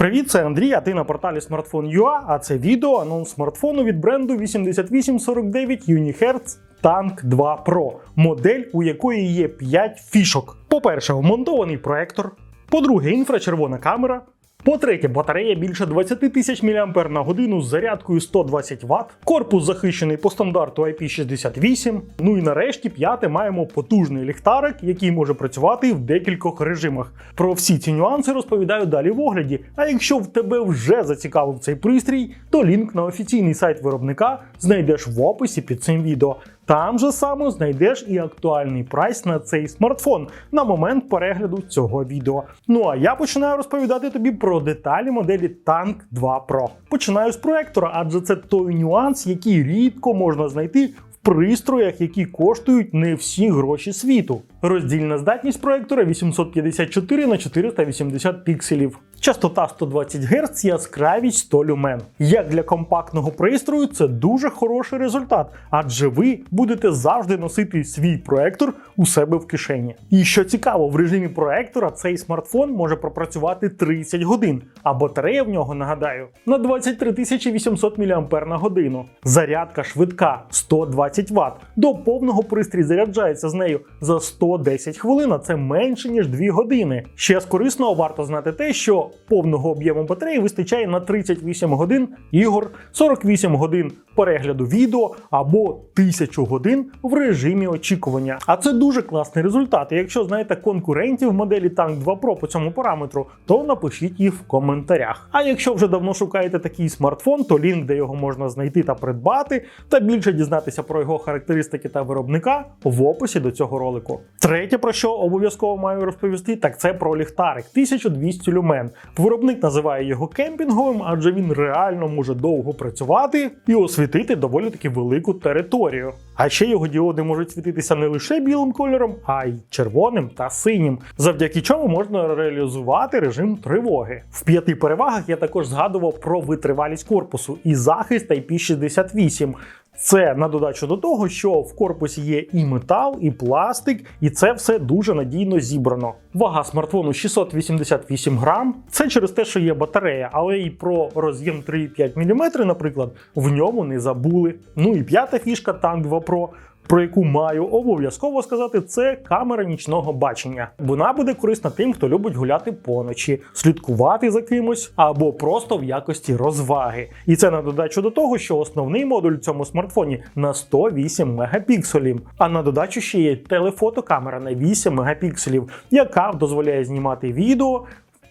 Привіт, це Андрій, а ти на порталі Smartphone.ua, а це відео анонс смартфону від бренду 8849 UniHertz Tank 2 Pro, модель, у якої є 5 фішок. По-перше, вмонтований проектор. По-друге, інфрачервона камера. По-третє, батарея більше 20 тисяч мАч на годину з зарядкою 120 Вт. Корпус захищений по стандарту IP68. Ну і нарешті, п'яте, маємо потужний ліхтарик, який може працювати в декількох режимах. Про всі ці нюанси розповідаю далі в огляді. А якщо в тебе вже зацікавив цей пристрій, то лінк на офіційний сайт виробника знайдеш в описі під цим відео. Там же само знайдеш і актуальний прайс на цей смартфон на момент перегляду цього відео. Ну а я починаю розповідати тобі про деталі моделі Tank 2 Pro. Починаю з проектора, адже це той нюанс, який рідко можна знайти в пристроях, які коштують не всі гроші світу. Роздільна здатність проектора 854 на 480 пікселів. Частота 120 Гц, яскравість 100 люмен. Як для компактного пристрою, це дуже хороший результат, адже ви будете завжди носити свій проектор у себе в кишені. І що цікаво, в режимі проектора цей смартфон може пропрацювати 30 годин, а батарея в нього, нагадаю, на 23 800 мАч. Зарядка швидка 120 Вт. До повного пристрій заряджається з нею за 110 хвилин, а це менше ніж 2 години. Ще з корисного варто знати те, що повного об'єму батареї вистачає на 38 годин ігор, 48 годин перегляду відео або 1000 годин в режимі очікування. А це дуже класний результат. І якщо знаєте конкурентів моделі Tank 2 Pro по цьому параметру, то напишіть їх в коментарях. А якщо вже давно шукаєте такий смартфон, то лінк, де його можна знайти та придбати, та більше дізнатися про його характеристики та виробника в описі до цього ролику. Третє, про що обов'язково маю розповісти, так це про ліхтарик 1200 люмен. Виробник називає його кемпінговим, адже він реально може довго працювати і освітити доволі таки велику територію. А ще його діоди можуть світитися не лише білим кольором, а й червоним та синім, завдяки чому можна реалізувати режим тривоги. В п'яти перевагах я також згадував про витривалість корпусу і захист IP68. Це на додачу до того, що в корпусі є і метал, і пластик, і це все дуже надійно зібрано. Вага смартфону 688 грам. Це через те, що є батарея, але і про роз'єм 3,5 мм, наприклад, в ньому не забули. Ну і п'ята фішка Tank 2 Pro. Про яку маю обов'язково сказати, це камера нічного бачення. Вона буде корисна тим, хто любить гуляти поночі, слідкувати за кимось або просто в якості розваги. І це на додачу до того, що основний модуль в цьому смартфоні на 108 мегапікселів. А на додачу ще є телефотокамера на 8 мегапікселів, яка дозволяє знімати відео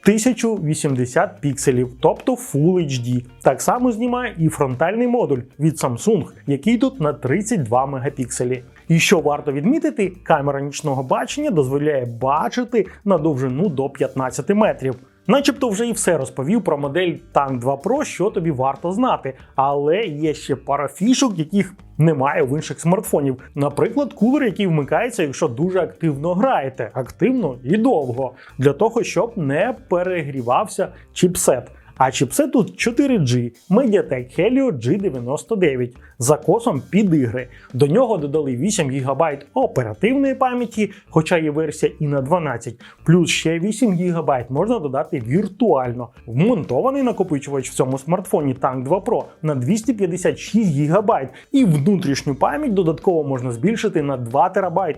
1080 пікселів, тобто Full HD. Так само знімає і фронтальний модуль від Samsung, який тут на 32 мегапікселі. І що варто відмітити, камера нічного бачення дозволяє бачити на довжину до 15 метрів. Начебто вже і все розповів про модель Tank 2 Pro, що тобі варто знати. Але є ще пара фішок, яких немає в інших смартфонів. Наприклад, кулер, який вмикається, якщо дуже активно граєте, активно і довго, для того, щоб не перегрівався чіпсет. А чіпсет тут 4G Mediatek Helio G99 за косом під ігри. До нього додали 8 ГБ оперативної пам'яті, хоча є версія і на 12, плюс ще 8 ГБ можна додати віртуально. Вмонтований накопичувач в цьому смартфоні Tank 2 Pro на 256 ГБ, і внутрішню пам'ять додатково можна збільшити на 2 ТБ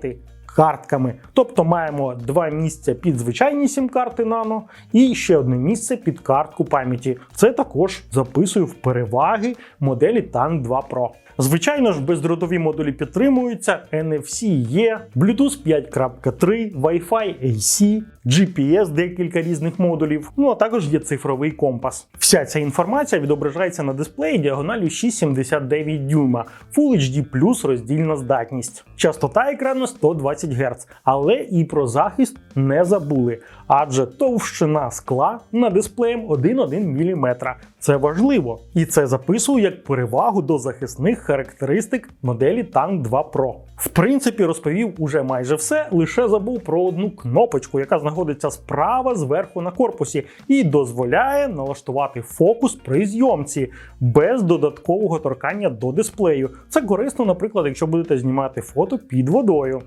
картками. Тобто маємо два місця під звичайні сім-карти Nano і ще одне місце під картку пам'яті. Це також записую в переваги моделі Tank 2 Pro. Звичайно ж, бездротові модулі підтримуються, NFC є, Bluetooth 5.3, Wi-Fi AC, GPS, декілька різних модулів. Ну а також є цифровий компас. Вся ця інформація відображається на дисплеї діагоналю 6,79 дюйма, Full HD роздільна здатність. Частота екрану 120 Гц, але і про захист не забули, адже товщина скла над дисплеєм 1,1 мм. Це важливо, і це записую як перевагу до захисних характеристик моделі Tank 2 Pro. В принципі, розповів уже майже все, лише забув про одну кнопочку, яка знаходиться справа зверху на корпусі, і дозволяє налаштувати фокус при зйомці без додаткового торкання до дисплею. Це корисно, наприклад, якщо будете знімати фото під водою.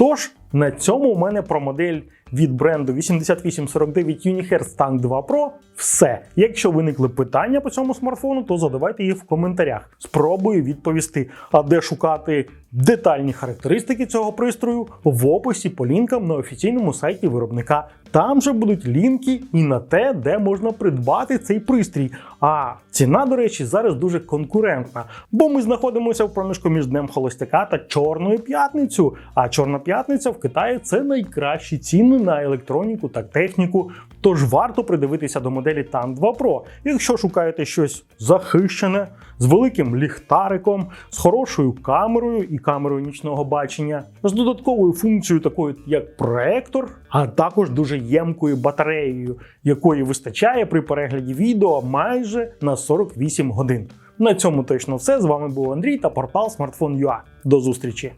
Тож на цьому у мене про модель від бренду 8849 UniHertz Tank 2 Pro все. Якщо виникли питання по цьому смартфону, то задавайте їх в коментарях. Спробую відповісти. А де шукати детальні характеристики цього пристрою в описі по лінкам на офіційному сайті виробника. Там же будуть лінки і на те, де можна придбати цей пристрій. А ціна, до речі, зараз дуже конкурентна, бо ми знаходимося в проміжку між Днем Холостяка та Чорною п'ятницю. А Чорна п'ятниця в Китаї це найкращі ціни на електроніку та техніку. Тож варто придивитися до моделі TAN 2 Pro, якщо шукаєте щось захищене, з великим ліхтариком, з хорошою камерою і камерою нічного бачення, з додатковою функцією, такою як проектор, а також дуже ємкою батареєю, якої вистачає при перегляді відео майже на 48 годин. На цьому точно все. З вами був Андрій та портал Smartphone.ua. До зустрічі!